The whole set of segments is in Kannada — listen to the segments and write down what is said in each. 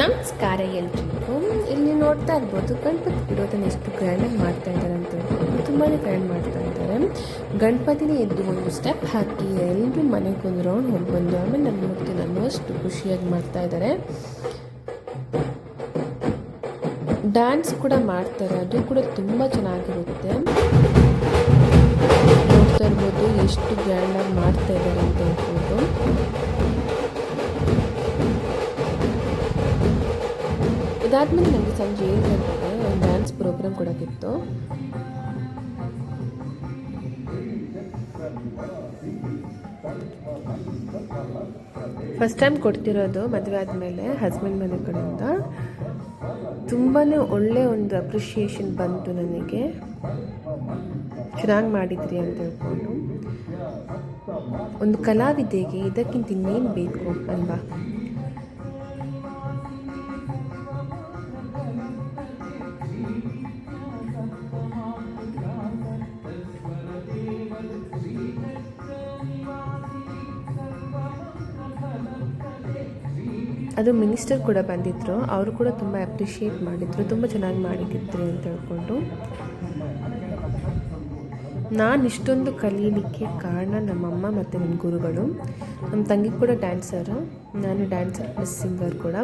ನಮಸ್ಕಾರ ಎಲ್ರಿಗೂ. ಇಲ್ಲಿ ನೋಡ್ತಾ ಇರ್ಬೋದು ಗಣಪತಿ ಬಿಡೋದನ್ನು ಎಷ್ಟು ಗ್ರ್ಯಾಂಡಾಗಿ ಮಾಡ್ತಾ ಇದ್ದಾರೆ ಅಂತ ಹೇಳ್ಬೋದು. ತುಂಬಾ ಗ್ರ್ಯಾಂಡ್ ಮಾಡ್ತಾ ಇದ್ದಾರೆ ಗಣಪತಿನೇ ಎದ್ದು ಒಂದು ಸ್ಟೆಪ್ ಹಾಕಿ ಎಲ್ಲರೂ ಮನೆಗೆ ಒಂದು ರೌಂಡ್ ಹೋಗಿ ಬಂದು ಆಮೇಲೆ ನನ್ನ ಮುಟ್ಟಿ ನಾನು ಅಷ್ಟು ಖುಷಿಯಾಗಿ ಮಾಡ್ತಾ ಇದ್ದಾರೆ ಡ್ಯಾನ್ಸ್ ಕೂಡ ಮಾಡ್ತಾರೆ. ಅದು ಕೂಡ ತುಂಬ ಚೆನ್ನಾಗಿರುತ್ತೆ. ನೋಡ್ತಾ ಇರ್ಬೋದು ಎಷ್ಟು ಗ್ರ್ಯಾಂಡಾಗಿ ಮಾಡ್ತಾ ಇದ್ದಾರೆ ಅಂತ ಹೇಳ್ಬೋದು. ಇದಾದ್ಮೇಲೆ ನನಗೆ ಸಂಜೆ ಏಳು ಗಂಟೆಗೆ ಒಂದು ಡ್ಯಾನ್ಸ್ ಪ್ರೋಗ್ರಾಮ್ ಕೊಡೋಕ್ಕಿತ್ತು. ಫಸ್ಟ್ ಟೈಮ್ ಕೊಡ್ತಿರೋದು ಮದುವೆ ಆದಮೇಲೆ ಹಸ್ಬೆಂಡ್ ಮನೆ ಕಡೆಯಿಂದ. ತುಂಬಾ ಒಳ್ಳೆ ಒಂದು ಅಪ್ರಿಷಿಯೇಷನ್ ಬಂತು ನನಗೆ. ಚೆನ್ನಾಗಿ ಮಾಡಿದ್ರಿ ಅಂತ ಹೇಳ್ಕೊಂಡು. ಒಂದು ಕಲಾವಿದೆಗೆ ಇದಕ್ಕಿಂತ ಇನ್ನೇನು ಬೇಕು ಅಲ್ವಾ? ಅದು ಮಿನಿಸ್ಟರ್ ಕೂಡ ಬಂದಿದ್ದರು ಅವರು ಕೂಡ ತುಂಬ ಅಪ್ರಿಷಿಯೇಟ್ ಮಾಡಿದರು, ತುಂಬ ಚೆನ್ನಾಗಿ ಮಾಡಿದ್ರಿ ಅಂತ ಹೇಳ್ಕೊಂಡು. ನಾನು ಇಷ್ಟೊಂದು ಕಲೀಲಿಕ್ಕೆ ಕಾರಣ ನಮ್ಮಮ್ಮ ಮತ್ತು ನನ್ನ ಗುರುಗಳು. ನಮ್ಮ ತಂಗಿ ಕೂಡ ಡ್ಯಾನ್ಸರು ನಾನು ಡ್ಯಾನ್ಸರ್ ಪ್ಲಸ್ ಸಿಂಗರ್ ಕೂಡ.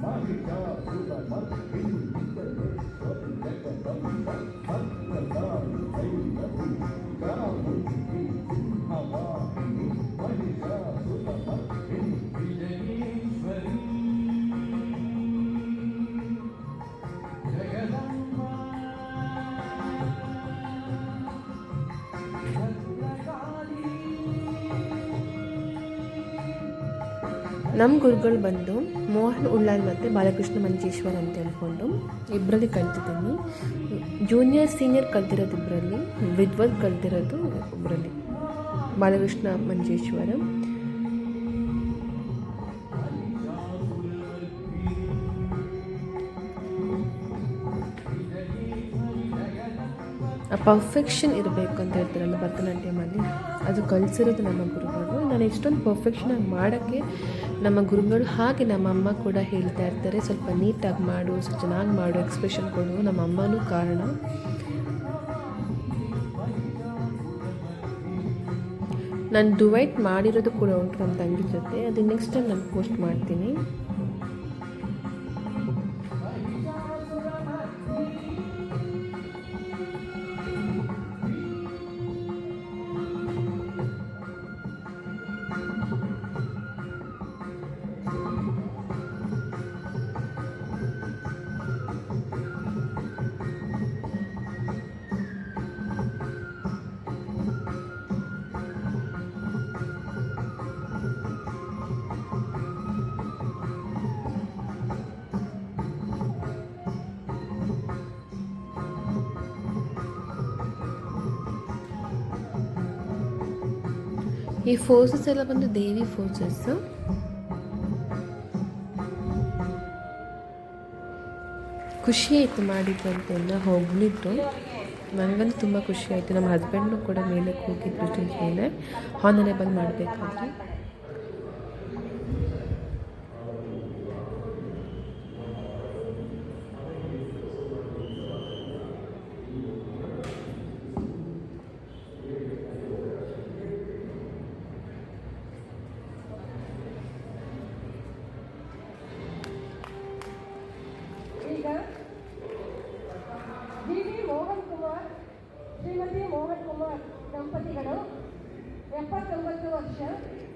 Mahita Buddha Mother, in the Buddha, ನಮ್ಮ ಗುರುಗಳು ಬಂದು ಮೋಹನ್ ಉಳ್ಳಾಲ್ ಮತ್ತು ಬಾಲಕೃಷ್ಣ ಮಂಜೇಶ್ವರ್ ಅಂತ ಹೇಳ್ಕೊಂಡು ಇಬ್ಬರಲ್ಲಿ ಕಲ್ತಿದ್ದೀನಿ. ಜೂನಿಯರ್ ಸೀನಿಯರ್ ಕಲ್ತಿರೋದು ಇಬ್ಬರಲ್ಲಿ ವಿದ್ವತ್ ಕಲ್ತಿರೋದು ಒಬ್ಬರಲ್ಲಿ ಬಾಲಕೃಷ್ಣ ಮಂಜೇಶ್ವರ. ಆ ಪರ್ಫೆಕ್ಷನ್ ಇರಬೇಕು ಅಂತ ಹೇಳ್ತಾರಲ್ಲ ಭರತನಾಟ್ಯಮಲ್ಲಿ, ಅದು ಕಲಿಸಿರೋದು ನಮ್ಮ ಗುರುಗಳು. ನಾನು ಎಷ್ಟೊಂದು ಪರ್ಫೆಕ್ಷನಾಗಿ ಮಾಡೋಕ್ಕೆ ನಮ್ಮ ಗುರುಗಳು ಹಾಗೆ ನಮ್ಮ ಅಮ್ಮ ಕೂಡ ಹೇಳ್ತಾ ಇರ್ತಾರೆ, ಸ್ವಲ್ಪ ನೀಟಾಗಿ ಮಾಡು, ಸ್ವಲ್ಪ ಚೆನ್ನಾಗಿ ಮಾಡು ಎಕ್ಸ್ಪ್ರೆಷನ್ ಕೊಡು, ನಮ್ಮ ಅಮ್ಮನೂ ಕಾರಣ. ನಾನು ಡುವೈಟ್ ಮಾಡಿರೋದು ಕೂಡ ಉಂಟು ನಮ್ಮ ತಂಗಿ ಜೊತೆ, ಅದು ನೆಕ್ಸ್ಟ್ ಟೈಮ್ ನಾನು ಪೋಸ್ಟ್ ಮಾಡ್ತೀನಿ. ಈ ಫೋರ್ಸಸ್ ಎಲ್ಲ ಬಂದು ದೇವಿ ಫೋರ್ಸಸ್ ಖುಷಿ ಆಯಿತು ಮಾಡಿದ್ದು ಅಂತೆಲ್ಲ ಹೋಗ್ಲಿದ್ದು ನನಗಂತೂ ತುಂಬ ಖುಷಿ ಆಯಿತು. ನಮ್ಮ ಹಸ್ಬೆಂಡ್ನು ಕೂಡ ಮೇಲೆ ಹೋಗಿದ್ರು ಮೇಲೆ ಹಾನರೇಬಲ್ ಮಾಡಬೇಕಾದ್ರೆ ಈಗ ಮೋಹನ್ ಕುಮಾರ್, ಶ್ರೀಮತಿ ಮೋಹನ್ ಕುಮಾರ್ ದಂಪತಿಗಳು ಎಪ್ಪತ್ತೊಂಬತ್ತು ವರ್ಷ.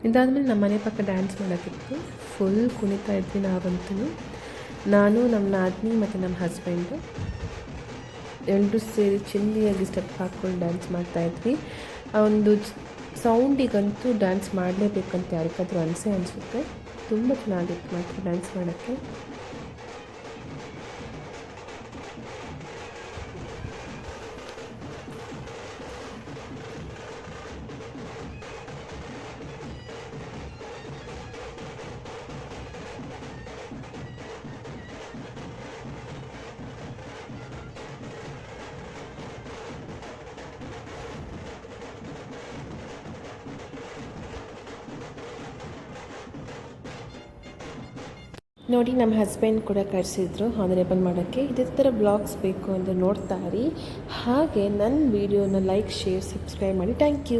ಇದಾದಮೇಲೆ ನಮ್ಮ ಮನೆ ಪಕ್ಕ ಡ್ಯಾನ್ಸ್ ಮಾಡೋಕ್ಕಿತ್ತು. ಫುಲ್ ಕುಣಿತಾ ಇದ್ವಿ ನಾವಂತೂ ನಾನು, ನಮ್ಮ ನಾದಿನಿ ಮತ್ತು ನಮ್ಮ ಹಸ್ಬೆಂಡು ಎಲ್ಲರೂ ಸೇರಿ ಚಿಲ್ಲಿಯಾಗಿ ಸ್ಟೆಪ್ ಹಾಕ್ಕೊಂಡು ಡ್ಯಾನ್ಸ್ ಮಾಡ್ತಾಯಿದ್ವಿ ಆ ಒಂದು ಸೌಂಡಿಗಂತೂ ಡ್ಯಾನ್ಸ್ ಮಾಡಲೇಬೇಕಂತ ಯಾರಿಗಾದ್ರೂ ಅನಿಸೇ ಅನಿಸುತ್ತೆ. ತುಂಬ ಚೆನ್ನಾಗಿತ್ತು ಮಾತ್ರ ಡ್ಯಾನ್ಸ್ ಮಾಡೋಕ್ಕೆ. ನೋಡಿ, ನಮ್ಮ ಹಸ್ಬೆಂಡ್ ಕೂಡ ಕರೆಸಿದ್ರು ಹಾನರೇಬಲ್ ಮಾಡೋಕ್ಕೆ. ಇದೇ ಥರ ಬ್ಲಾಗ್ಸ್ ಬೇಕು ಅಂತ ನೋಡ್ತಾ ಇರಿ. ಹಾಗೆ ನನ್ನ ವೀಡಿಯೋನ ಲೈಕ್ ಶೇರ್ ಸಬ್ಸ್ಕ್ರೈಬ್ ಮಾಡಿ. Thank you